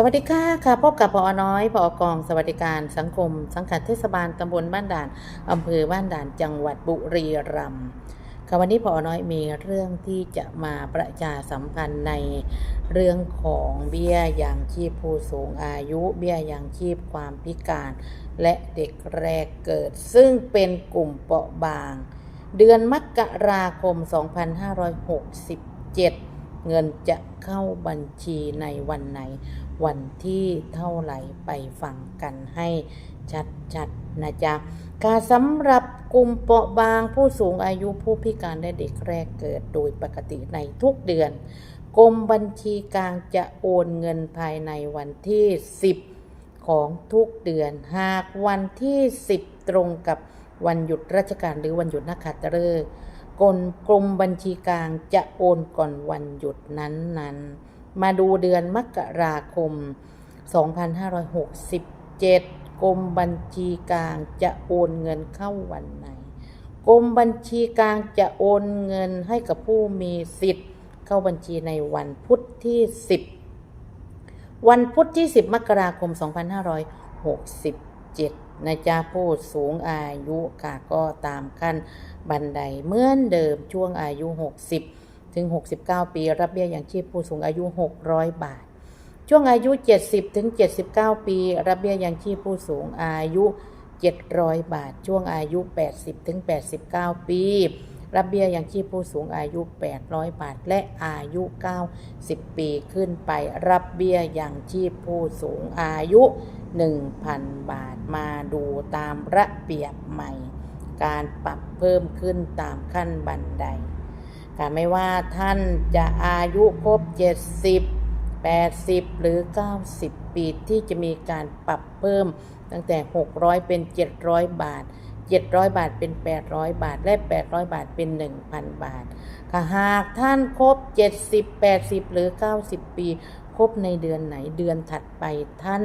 สวัสดีค่ะค่ะพบกับพอน้อยพอกองสวัสดิการสังคม สังกัดเทศบาลตำบลบ้านด่านอำเภอบ้านด่านจังหวัดบุรีรัมย์ค่ะวันนี้พอน้อยมีเรื่องที่จะมาประชาสัมพันธ์ในเรื่องของเบี้ยยังชีพผู้สูงอายุ เบี้ยยังชีพความพิการ และเด็กแรกเกิด ซึ่งเป็นกลุ่มเปราะบาง เดือนมกราคม 2567 เงินจะเข้าบัญชีในวันไหน วันที่เท่าไหร่ไปฟังกันให้ชัดๆนะจ๊ะการสำหรับกลุ่มเปราะบางผู้สูงอายุผู้พิการและเด็กแรกเกิดโดยปกติในทุกเดือน กรมบัญชีกลางจะโอนเงินภายในวันที่ 10 ของทุกเดือน หากวันที่ 10 ตรงกับวันหยุดราชการหรือวันหยุดนักขัตฤกษ์ กรมกรมบัญชีกลางจะโอนก่อนวันหยุดนั้นๆ มาดูเดือนมกราคม 2567 กรมบัญชีกลางจะโอนเงินเข้าวันไหน กรมบัญชีกลางจะโอนเงินให้กับผู้มีสิทธิ์ เข้าบัญชีในวันพุธที่ 10 วันพุธที่ 10 มกราคม 2567 นะจ๊ะผู้สูงอายุค่ะก็ตามขั้นบันไดเหมือนเดิมช่วงอายุ 60 ถึง 69 ปี รับเบี้ยอย่างชีพผู้สูงอายุ 600 บาท ช่วงอายุ 70 ถึง 79 ปี รับเบี้ยยังชีพผู้สูงอายุ 700 บาท ช่วงอายุ 80 ถึง 89 ปี รับเบี้ยยังชีพผู้สูงอายุ 800 บาท และอายุ 90 ปีขึ้นไป รับเบี้ยยังชีพผู้สูงอายุ 1,000 บาทมาดูตามระเบียบใหม่ การปรับเพิ่มขึ้นตามขั้นบันไดค่ะไม่ว่าท่านจะอายุครบ 70 80 หรือ 90 ปีที่จะมีการปรับเพิ่มตั้งแต่ 600 เป็น 700 บาท 700 บาทเป็น 800 บาท และ 800 บาทเป็น 1,000 บาทค่ะหากท่านครบ 70 80 หรือ 90 ปี ครบในเดือนไหนเดือนถัดไปท่าน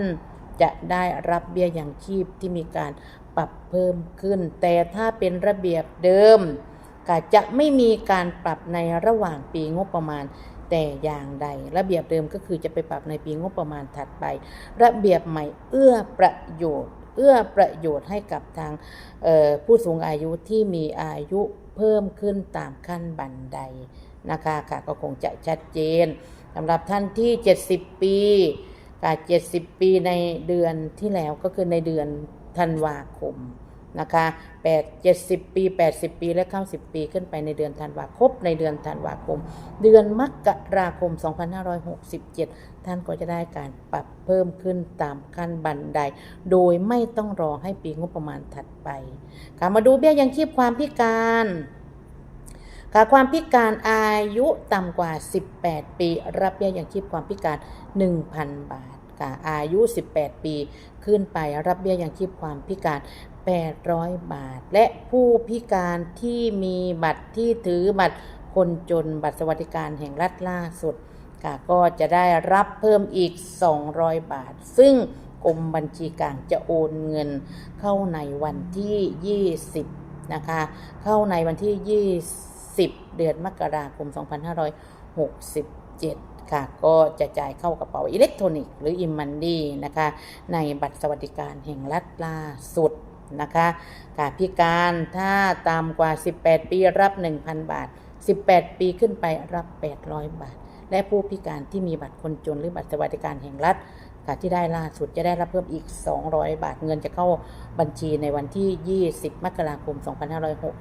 จะได้รับเบี้ยอยังชีพที่มีการปรับเพิ่มขึ้น แต่ถ้าเป็นระเบียบเดิมก็จะไม่มีการปรับในระหว่างปีงบประมาณแต่อย่างใด ระเบียบเดิมก็คือจะไปปรับในปีงบประมาณถัดไป ระเบียบใหม่เอื้อประโยชน์ เอื้อประโยชน์ให้กับทางผู้สูงอายุที่มีอายุเพิ่มขึ้นตามขั้นบันไดนะคะค่ะก็คงจะชัดเจนสำหรับท่านที่ 70 ปีกับ70 ปีในเดือนที่แล้วก็คือในเดือนธันวาคม นะคะ8 70 ปี 80 ปี และ 90 ปีขึ้นไปในเดือนธันวาคมในเดือนธันวาคม เดือนมกราคม 2567 ท่านก็จะได้การปรับเพิ่มขึ้นตามขั้นบันได โดยไม่ต้องรอให้ปีงบประมาณถัดไปค่ะมาดูเบี้ยยังชีพความพิการค่ะความพิการอายุต่ำกว่า 18 ปี รับเบี้ยยังชีพความพิการ 1,000 บาทค่ะอายุ 18 ปี ขึ้นไปรับเบี้ยยังชีพความพิการ 800 บาท และผู้พิการที่มีบัตรที่ถือบัตรคนจนบัตรสวัสดิการแห่งรัฐล่าสุดค่ะก็จะได้รับเพิ่มอีก 200 บาท ซึ่งกรมบัญชีกลางจะโอนเงินเข้าในวันที่ 20 นะคะ เข้าในวันที่ 20 เดือนมกราคม 2567 ค่ะ ก็จะจ่ายเข้ากระเป๋าอิเล็กทรอนิกส์หรืออิมมันดีนะคะ ในบัตรสวัสดิการแห่งรัฐล่าสุด นะคะการพิการถ้าต่ำกว่า 18 ปีรับ 1,000 บาท 18 ปีขึ้นไปรับ 800 บาท และผู้พิการที่มีบัตรคนจนหรือบัตรสวัสดิการแห่งรัฐค่ะที่ได้ล่าสุดจะได้รับเพิ่มอีก 200 บาทเงินจะเข้าบัญชีในวันที่ 20 มกราคม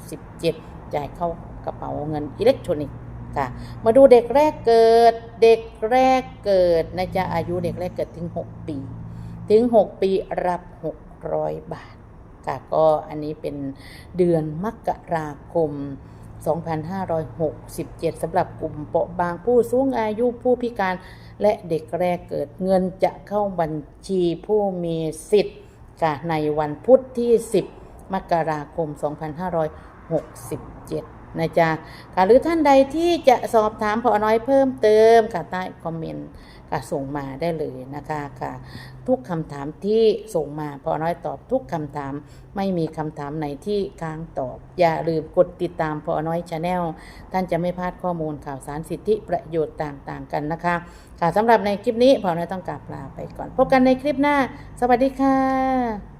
2567 จ่ายเข้ากระเป๋าเงินอิเล็กทรอนิกส์ค่ะ มาดูเด็กแรกเกิด เด็กแรกเกิดนะจ๊ะอายุเด็กแรกเกิดถึง 6 ปี ถึง 6 ปีรับ 600 บาท ค่ะก็อันนี้เป็นเดือนมกราคม 2567สำหรับกลุ่มเปราะบางผู้สูงอายุผู้พิการ และเด็กแรกเกิดเงินจะเข้าบัญชีผู้มีสิทธิ์ค่ะในวันพุธที่ 10 มกราคม 2567 นะจ๊ะค่ะหรือท่านใดที่จะสอบถามพอน้อยเพิ่มเติมค่ะใต้คอมเมนต์ค่ะส่งมาได้เลยนะคะค่ะ ทุกคำถามที่ส่งมาพอน้อยตอบทุกคำถามไม่มีคำถามไหนที่ค้างตอบ อย่าลืมกดติดตามพอน้อยชาแนลท่านจะไม่พลาดข้อมูลข่าวสารสิทธิประโยชน์ต่างๆกันนะคะ ค่ะสำหรับในคลิปนี้พอน้อยต้องกลับลาไปก่อน พบกันในคลิปหน้า สวัสดีค่ะ